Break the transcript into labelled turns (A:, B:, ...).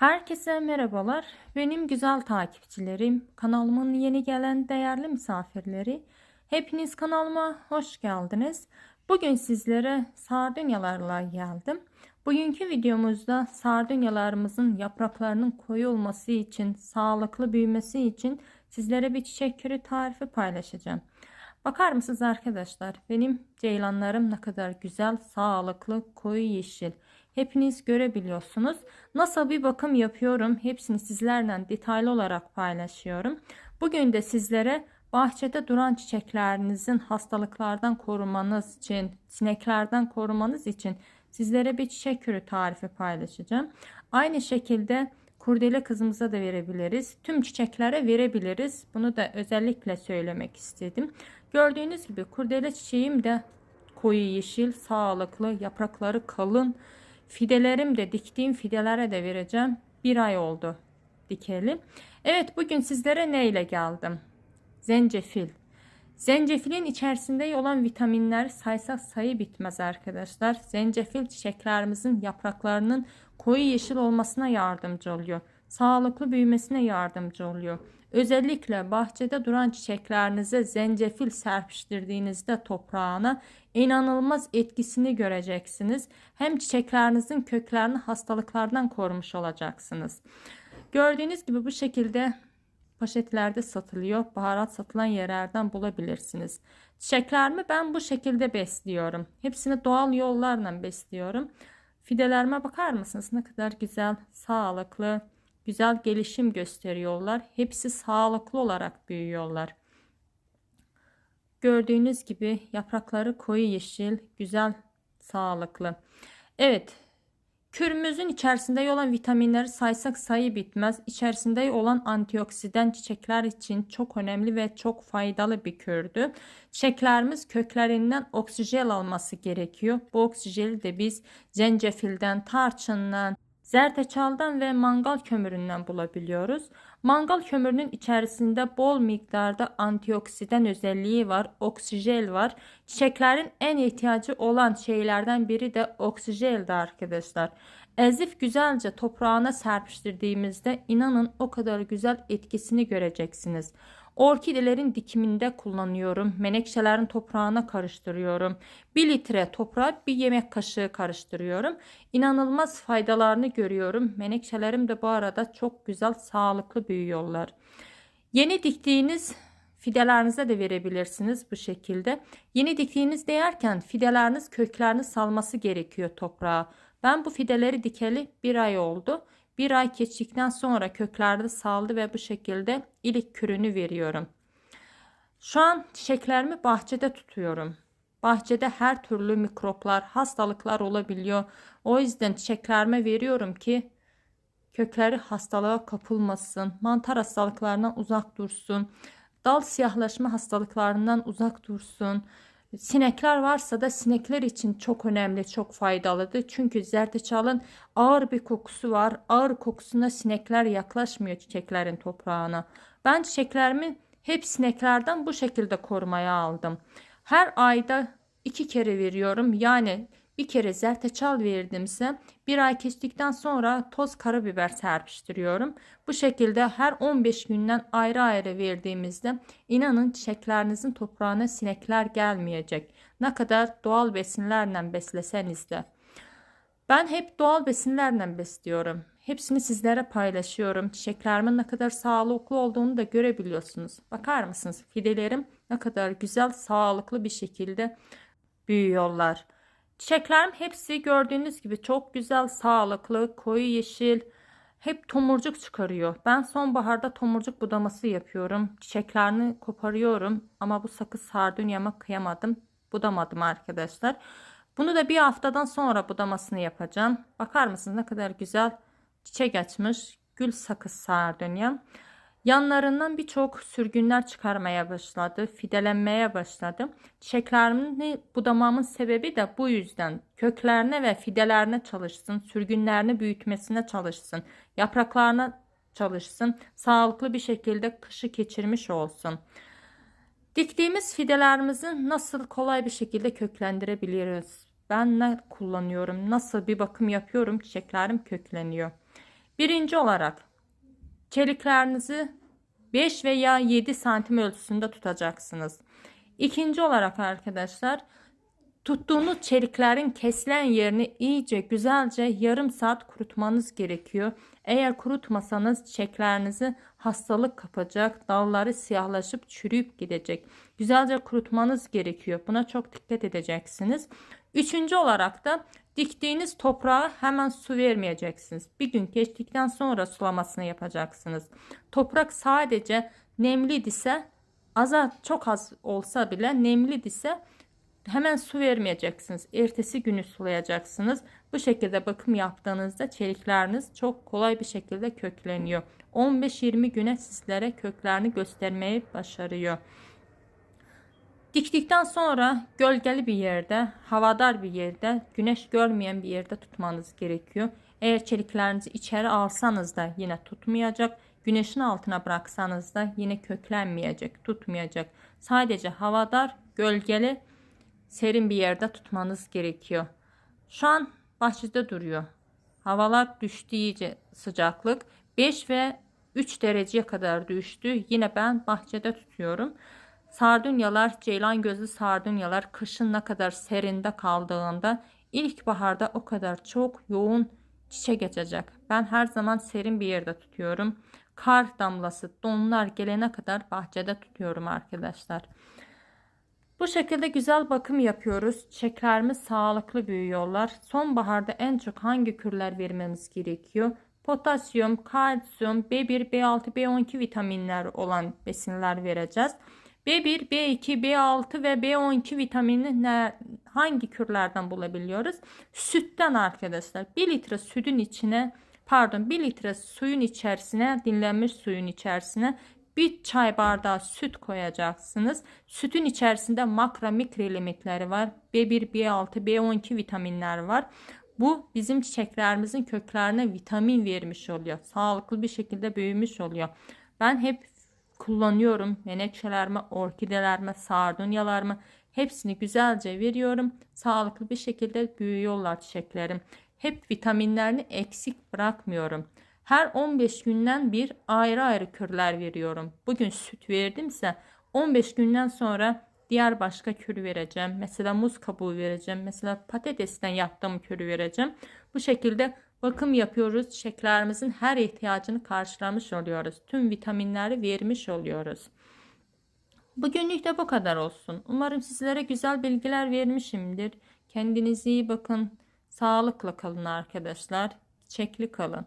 A: Herkese merhabalar. Benim güzel takipçilerim, kanalımın yeni gelen değerli misafirleri. Hepiniz kanalıma hoş geldiniz. Bugün sizlere sardunyalarla geldim. Bugünkü videomuzda sardunyalarımızın yapraklarının koyu olması için, sağlıklı büyümesi için sizlere bir çiçek kürü tarifi paylaşacağım. Bakar mısınız arkadaşlar? Benim ceylanlarım ne kadar güzel, sağlıklı, koyu yeşil. Hepiniz görebiliyorsunuz. Nasıl bir bakım yapıyorum hepsini sizlerle detaylı olarak paylaşıyorum. Bugün de sizlere bahçede duran çiçeklerinizin hastalıklardan korumanız için, sineklerden korumanız için sizlere bir çiçek kürü tarifi paylaşacağım. Aynı şekilde kurdele kızımıza da verebiliriz. Tüm çiçeklere verebiliriz. Bunu da özellikle söylemek istedim. Gördüğünüz gibi kurdele çiçeğim de koyu yeşil, sağlıklı, yaprakları kalın. Fidelerim de diktiğim fidelere de vereceğim. Bir ay oldu dikeli. Evet bugün sizlere ne ile geldim? Zencefil. Zencefilin içerisinde olan vitaminler saysak sayı bitmez arkadaşlar. Zencefil çiçeklerimizin yapraklarının koyu yeşil olmasına yardımcı oluyor. Sağlıklı büyümesine yardımcı oluyor. Özellikle bahçede duran çiçeklerinize zencefil serpiştirdiğinizde toprağına inanılmaz etkisini göreceksiniz. Hem çiçeklerinizin köklerini hastalıklardan korumuş olacaksınız. Gördüğünüz gibi bu şekilde poşetlerde satılıyor. Baharat satılan yerlerden bulabilirsiniz. Çiçeklerimi ben bu şekilde besliyorum. Hepsini doğal yollarla besliyorum. Fidelerime bakar mısınız? Ne kadar güzel, sağlıklı, güzel gelişim gösteriyorlar. Hepsi sağlıklı olarak büyüyorlar. Gördüğünüz gibi yaprakları koyu yeşil, güzel, sağlıklı. Evet, Kürümüzün içerisinde olan vitaminleri saysak sayı bitmez. İçerisinde olan antioksidan çiçekler için çok önemli ve çok faydalı bir kürdü. Çiçeklerimiz köklerinden oksijen alması gerekiyor. Bu oksijeni de biz zencefilden, tarçından, zerdeçaldan ve mangal kömüründen bulabiliyoruz. Mangal kömürünün içerisinde bol miktarda antioksidan özelliği var, oksijen var. Çiçeklerin en ihtiyacı olan şeylerden biri de oksijendir arkadaşlar. Ezif güzelce toprağına serpiştirdiğimizde inanın o kadar güzel etkisini göreceksiniz. Orkidelerin dikiminde kullanıyorum. Menekşelerin toprağına karıştırıyorum. 1 litre toprağa bir yemek kaşığı karıştırıyorum. İnanılmaz faydalarını görüyorum. Menekşelerim de bu arada çok güzel sağlıklı büyüyorlar. Yeni diktiğiniz fidelerinize de verebilirsiniz bu şekilde. Yeni diktiğiniz değerken fideleriniz köklerini salması gerekiyor toprağa. Ben bu fideleri dikeli bir ay oldu. Bir ay geçtikten sonra köklerde saldı ve bu şekilde ilik kürünü veriyorum. Şu an çiçeklerimi bahçede tutuyorum. Bahçede her türlü mikroplar, hastalıklar olabiliyor. O yüzden çiçeklerime veriyorum ki kökleri hastalığa kapılmasın, mantar hastalıklarından uzak dursun, dal siyahlaşma hastalıklarından uzak dursun. Sinekler varsa da sinekler için çok önemli, çok faydalıdır. Çünkü zerdeçalın ağır bir kokusu var. Ağır kokusuna sinekler yaklaşmıyor çiçeklerin toprağına. Ben çiçeklerimi hep sineklerden bu şekilde korumaya aldım. Her ayda iki kere veriyorum. Yani bir kere zerdeçal verdimse bir ay geçtikten sonra toz karabiber serpiştiriyorum. Bu şekilde her 15 günden ayrı ayrı verdiğimizde inanın çiçeklerinizin toprağına sinekler gelmeyecek. Ne kadar doğal besinlerle besleseniz de. Ben hep doğal besinlerle besliyorum. Hepsini sizlere paylaşıyorum. Çiçeklerimin ne kadar sağlıklı olduğunu da görebiliyorsunuz. Bakar mısınız? Fidelerim ne kadar güzel, sağlıklı bir şekilde büyüyorlar. Çiçeklerim hepsi gördüğünüz gibi çok güzel, sağlıklı, koyu yeşil. Hep tomurcuk çıkarıyor. Ben sonbaharda tomurcuk budaması yapıyorum. Çiçeklerini koparıyorum. Ama bu sakız sardunyama kıyamadım. Budamadım arkadaşlar. Bunu da bir haftadan sonra budamasını yapacağım. Bakar mısınız ne kadar güzel çiçek açmış. Gül sakız sardunya. Yanlarından birçok sürgünler çıkarmaya başladı, fidelenmeye başladı. Çiçeklerini budamamın sebebi de bu yüzden. Köklerine ve fidelerine çalışsın, sürgünlerini büyütmesine çalışsın, yapraklarına çalışsın, sağlıklı bir şekilde kışı geçirmiş olsun. Diktiğimiz fidelerimizi nasıl kolay bir şekilde köklendirebiliriz? Ben ne kullanıyorum? Nasıl bir bakım yapıyorum? Çiçeklerim kökleniyor. Birinci olarak çeliklerinizi 5 veya 7 santim ölçüsünde tutacaksınız. İkinci olarak arkadaşlar tuttuğunuz çeliklerin kesilen yerini iyice güzelce yarım saat kurutmanız gerekiyor. Eğer kurutmasanız çiçeklerinizi hastalık kapacak, dalları siyahlaşıp çürüyüp gidecek. Güzelce kurutmanız gerekiyor. Buna çok dikkat edeceksiniz. Üçüncü olarak da diktiğiniz toprağa hemen su vermeyeceksiniz. Bir gün geçtikten sonra sulamasını yapacaksınız. Toprak sadece nemli ise az çok az olsa bile nemli ise hemen su vermeyeceksiniz. Ertesi günü sulayacaksınız. Bu şekilde bakım yaptığınızda çelikleriniz çok kolay bir şekilde kökleniyor. 15-20 güne sizlere köklerini göstermeyi başarıyor. Diktikten sonra gölgeli bir yerde, havadar bir yerde, güneş görmeyen bir yerde tutmanız gerekiyor. Eğer çeliklerinizi içeri alsanız da yine tutmayacak. Güneşin altına bıraksanız da yine köklenmeyecek, tutmayacak. Sadece havadar, gölgeli, serin bir yerde tutmanız gerekiyor. Şu an bahçede duruyor. Havalar düştü iyice sıcaklık. 5 ve 3 dereceye kadar düştü. Yine ben bahçede tutuyorum. Sardunyalar, ceylan gözlü sardunyalar kışın ne kadar serinde kaldığında ilkbaharda o kadar çok yoğun çiçek açacak. Ben her zaman serin bir yerde tutuyorum. Kar damlası, donlar gelene kadar bahçede tutuyorum arkadaşlar. Bu şekilde güzel bakım yapıyoruz. Çiçeklerimiz sağlıklı büyüyorlar. Sonbaharda en çok hangi kürler vermemiz gerekiyor? Potasyum, kalsiyum, B1, B6, B12 vitaminler olan besinler vereceğiz. B1, B2, B6 ve B12 vitamini ne, hangi kürlerden bulabiliyoruz? Sütten arkadaşlar. 1 litre sütün içine pardon 1 litre suyun içerisine dinlenmiş suyun içerisine bir çay bardağı süt koyacaksınız. Sütün içerisinde makro mikro limitleri var. B1, B6, B12 vitaminler var. Bu bizim çiçeklerimizin köklerine vitamin vermiş oluyor. Sağlıklı bir şekilde büyümüş oluyor. Ben hep kullanıyorum. Menekşelerime, orkidelerime, sardunyalarıma hepsini güzelce veriyorum. Sağlıklı bir şekilde büyüyorlar çiçeklerim. Hep vitaminlerini eksik bırakmıyorum. Her 15 günden bir ayrı ayrı kürler veriyorum. Bugün süt verdimse 15 günden sonra diğer başka kür vereceğim. Mesela muz kabuğu vereceğim. Mesela patatesten yaptığım kürü vereceğim. Bu şekilde bakım yapıyoruz. Çiçeklerimizin her ihtiyacını karşılamış oluyoruz. Tüm vitaminleri vermiş oluyoruz. Bugünlük de bu kadar olsun. Umarım sizlere güzel bilgiler vermişimdir. Kendinize iyi bakın. Sağlıkla kalın arkadaşlar. Çiçekli kalın.